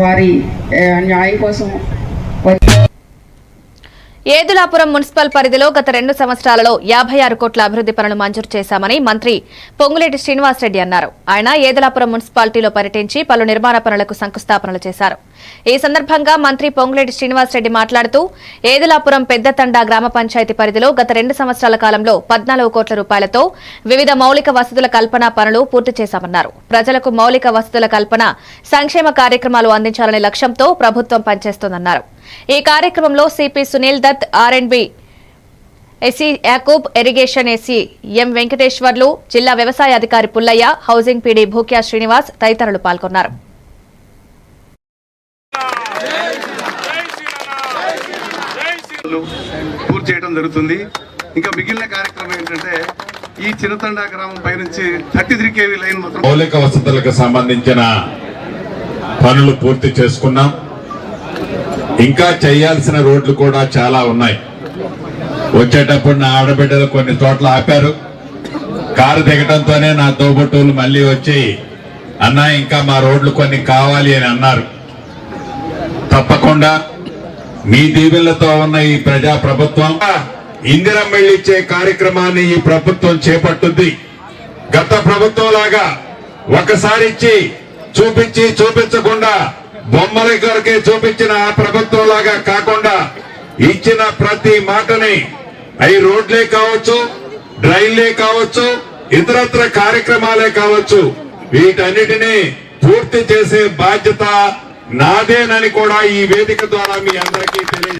వారి ఆ, న్యాయం కోసం ఏదులాపురం మున్సిపల్ పరిధిలో గత రెండు సంవత్సరాలలో యాభై ఆరు కోట్ల అభివృద్ధి పనులు మంజూరు చేశామని మంత్రి పొంగులేటి శ్రీనివాసరెడ్డి అన్నారు. ఆయన ఏదులాపురం మున్సిపాలిటీలో పర్యటించి పలు నిర్మాణ పనులకు శంకుస్థాపనలు చేశారు. ఈ సందర్భంగా మంత్రి పొంగులేటి శ్రీనివాసరెడ్డి మాట్లాడుతూ ఏదులాపురం పెద్దతండా గ్రామ పంచాయతీ పరిధిలో గత రెండు సంవత్సరాల కాలంలో పద్నాలుగు కోట్ల రూపాయలతో వివిధ మౌలిక వసతుల కల్పన పనులు పూర్తి చేశామన్నారు. ప్రజలకు మౌలిక వసతుల కల్పన సంక్షేమ కార్యక్రమాలు అందించాలనే లక్ష్యంతో ప్రభుత్వం పనిచేస్తోందన్నారు. ఈ కార్యక్రమంలో CP Sunil Dutt R and B SE Yakub irrigation SE M Venkateswarlu జిల్లా వ్యవసాయ అధికారి పుల్లయ్య హౌసింగ్ పీడీ భూక్యా శ్రీనివాస్ తదితరులు పాల్గొన్నారు. పూర్తి చేయడం జరుగుతుంది. ఇంకా మిగిలిన కార్యక్రమం ఏంటంటే ఈ చిన్నతండా గ్రామం పైనుంచి థర్టీ త్రీ కేవీ లైన్ మాత్రం మౌలిక వసతులకు సంబంధించిన పనులు పూర్తి చేసుకున్నాం. ఇంకా చేయాల్సిన రోడ్లు కూడా చాలా ఉన్నాయి. వచ్చేటప్పుడు నా ఆడబిడ్డలు కొన్ని చోట్ల ఆపారు. కారు దిగటంతోనే నా తోబుట్టువులు మళ్ళీ వచ్చి అన్నా ఇంకా మా రోడ్లు కొన్ని కావాలి అని అన్నారు. తప్పకుండా మీ దీవెళ్ళతో ఉన్న ఈ ప్రజా ప్రభుత్వం ఇందిరం ఇచ్చే కార్యక్రమాన్ని ఈ ప్రభుత్వం చేపట్టుద్ది. గత ప్రభుత్వం లాగా ఒకసారి ఇచ్చి చూపించి చూపించకుండా బొమ్మల కొరకే చూపించిన ఆ ప్రభుత్వం లాగా కాకుండా ఇచ్చిన ప్రతి మాటని అవి రోడ్లే కావచ్చు డ్రైన్లే కావచ్చు ఇతరత్ర కార్యక్రమాలే కావచ్చు వీటన్నిటినీ పూర్తి చేసే బాధ్యత నాదేనని కూడా ఈ వేదిక ద్వారా మీ అందరికీ తెలియ